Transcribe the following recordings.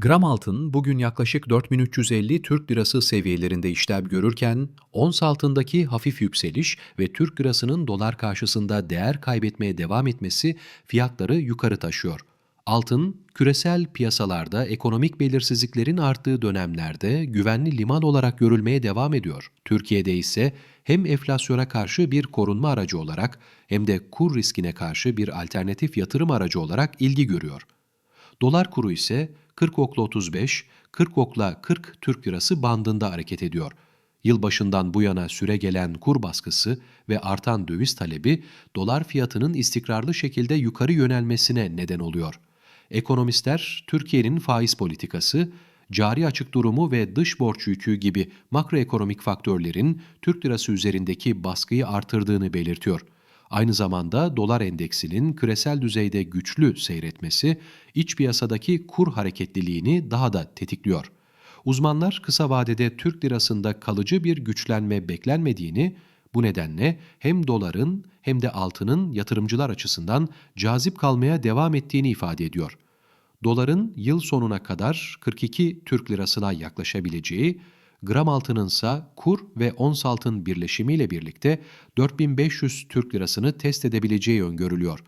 Gram altın bugün yaklaşık 4350 Türk lirası seviyelerinde işlem görürken, ons altındaki hafif yükseliş ve Türk lirasının dolar karşısında değer kaybetmeye devam etmesi fiyatları yukarı taşıyor. Altın, küresel piyasalarda ekonomik belirsizliklerin arttığı dönemlerde güvenli liman olarak görülmeye devam ediyor. Türkiye'de ise hem enflasyona karşı bir korunma aracı olarak hem de kur riskine karşı bir alternatif yatırım aracı olarak ilgi görüyor. Dolar kuru ise 40 okla 35, 40 okla 40 Türk lirası bandında hareket ediyor. Yılbaşından bu yana süre gelen kur baskısı ve artan döviz talebi dolar fiyatının istikrarlı şekilde yukarı yönelmesine neden oluyor. Ekonomistler Türkiye'nin faiz politikası, cari açık durumu ve dış borç yükü gibi makroekonomik faktörlerin Türk lirası üzerindeki baskıyı artırdığını belirtiyor. Aynı zamanda dolar endeksinin küresel düzeyde güçlü seyretmesi iç piyasadaki kur hareketliliğini daha da tetikliyor. Uzmanlar kısa vadede Türk lirasında kalıcı bir güçlenme beklenmediğini, bu nedenle hem doların hem de altının yatırımcılar açısından cazip kalmaya devam ettiğini ifade ediyor. Doların yıl sonuna kadar 42 Türk lirasına yaklaşabileceği, gram altınınsa kur ve ons altın birleşimiyle birlikte 4500 Türk lirasını test edebileceği öngörülüyor.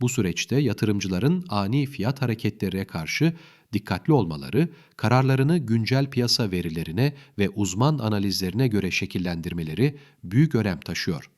Bu süreçte yatırımcıların ani fiyat hareketlerine karşı dikkatli olmaları, kararlarını güncel piyasa verilerine ve uzman analizlerine göre şekillendirmeleri büyük önem taşıyor.